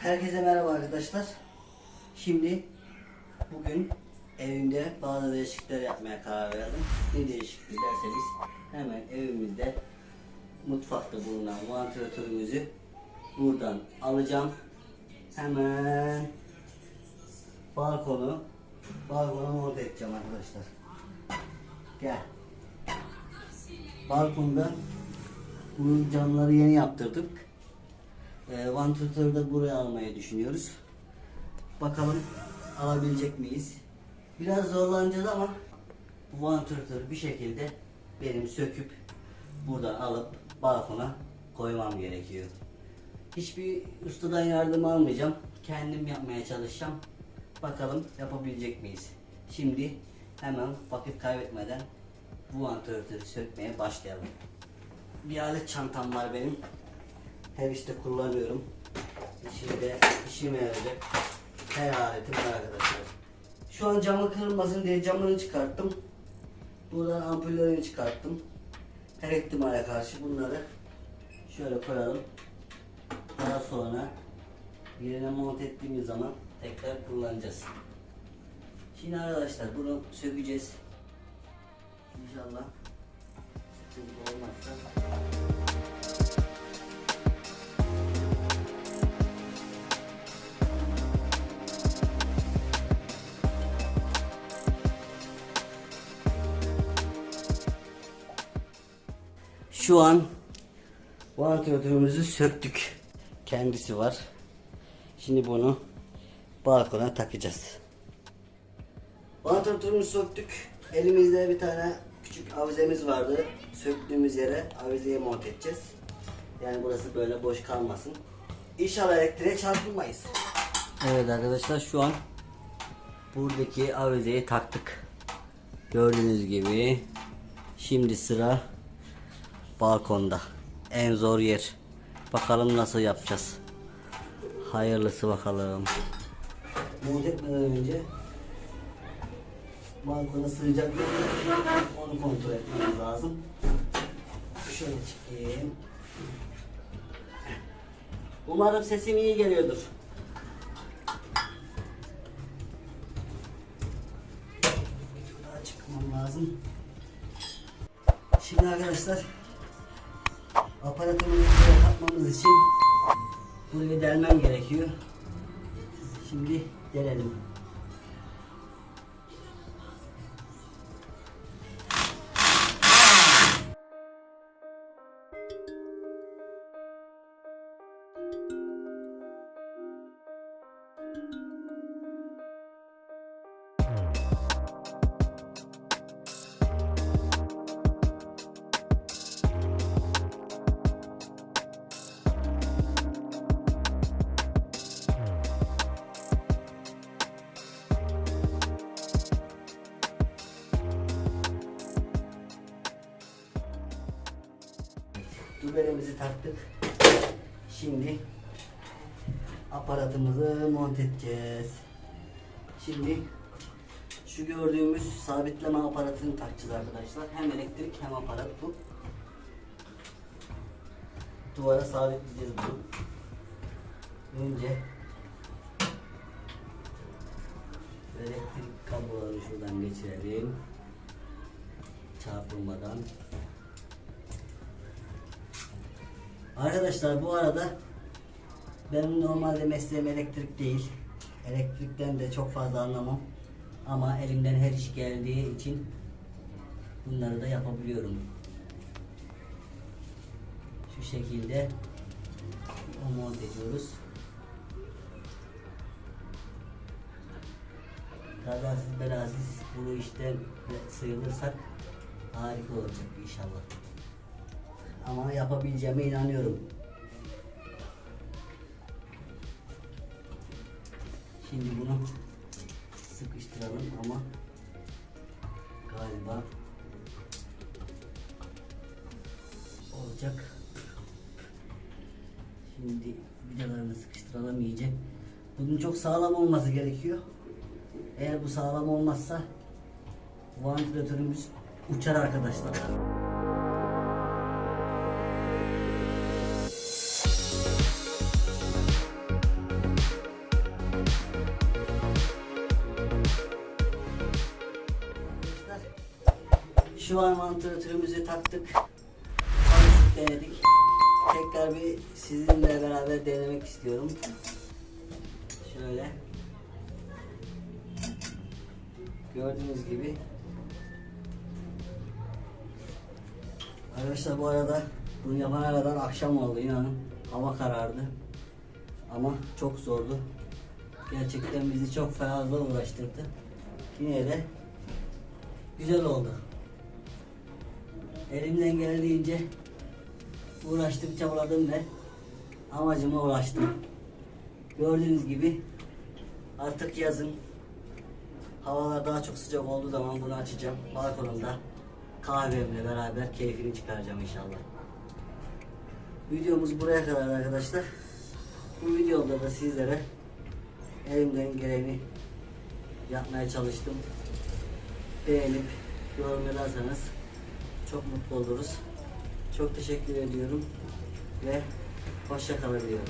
Herkese merhaba arkadaşlar. Şimdi bugün evimde bazı değişiklikler yapmaya karar verdim. Ne değişiklik derseniz hemen evimizde mutfakta bulunan vantilatörümüzü buradan alacağım. Hemen balkonu balkona monte edeceğim arkadaşlar. Gel. Balkonda bunun camları yeni yaptırdık. E, vantilatörü de buraya almayı düşünüyoruz. Bakalım alabilecek miyiz? Biraz zorlanacağız ama bu vantilatörü bir şekilde benim söküp buradan alıp balkona koymam gerekiyor. Hiçbir ustadan yardım almayacağım. Kendim yapmaya çalışacağım. Bakalım yapabilecek miyiz? Şimdi hemen vakit kaybetmeden bu vantilatörü sökmeye başlayalım. Bir alet çantam var benim. Her işte kullanıyorum. İşimde işime yarayacak her aletim var arkadaşlar. Şu an camı kırılmasın diye camını çıkarttım. Buradan ampullerini çıkarttım. Her ihtimale karşı bunları şöyle koyalım. Daha sonra yerine monte ettiğimiz zaman tekrar kullanacağız. Şimdi arkadaşlar bunu sökeceğiz. İnşallah sıkıntı olmazsa Şu an vantilatörümüzü söktük. Kendisi var. Şimdi bunu balkona takacağız. Vantilatörümüzü söktük. Elimizde bir tane küçük avizemiz vardı. Söktüğümüz yere avizeyi monte edeceğiz. Yani burası böyle boş kalmasın. İnşallah elektriğe çarpılmayız. Evet arkadaşlar şu an buradaki avizeyi taktık. Gördüğünüz gibi şimdi sıra balkonda. En zor yer. Bakalım nasıl yapacağız. Hayırlısı bakalım. Monte etmeden önce balkona sığacak? Onu kontrol etmemiz lazım. Şöyle çıkayım. Umarım sesim iyi geliyordur. Daha çıkmam lazım. Şimdi arkadaşlar aparatımızı takmamız için burayı delmem gerekiyor. Şimdi delelim. Dübelimizi taktık. Şimdi aparatımızı monte edeceğiz. Şimdi şu gördüğümüz sabitleme aparatını takacağız arkadaşlar. Hem elektrik hem aparat bu. Duvara sabitleyeceğiz bunu. Önce elektrik kablolarını şuradan geçirelim. Çarpılmadan. Arkadaşlar bu arada benim normalde mesleğim elektrik değil. Elektrikten de çok fazla anlamam. Ama elimden her iş geldiği için bunları da yapabiliyorum. Şu şekilde monte ediyoruz. Kazasız belasız bu işten sıyrılırsak harika olacak inşallah. Ama yapabileceğime inanıyorum. Şimdi bunu sıkıştıralım ama galiba olacak. Şimdi vidalarını sıkıştıralım iyice. Bunun çok sağlam olması gerekiyor. Eğer bu sağlam olmazsa vantilatörümüz uçar arkadaşlar. An vantilatörümüzü taktık. Denedik. Tekrar bir sizinle beraber denemek istiyorum. Şöyle. Gördüğünüz gibi. Arkadaşlar bu arada bunu yapana kadar akşam oldu inanın. Hava karardı. Ama çok zordu. Gerçekten bizi çok fazla uğraştırdı. Yine de güzel oldu. Elimden geldiğince uğraştım, çabaladım ve amacıma ulaştım. Gördüğünüz gibi artık yazın havalar daha çok sıcak olduğu zaman bunu açacağım. Balkonumda kahvemle beraber keyfini çıkaracağım inşallah. Videomuz buraya kadar arkadaşlar. Bu videoda da sizlere elimden geleni yapmaya çalıştım. Beğenip yorum ederseniz çok mutlu oluruz. Çok teşekkür ediyorum ve hoşça kalın diyorum.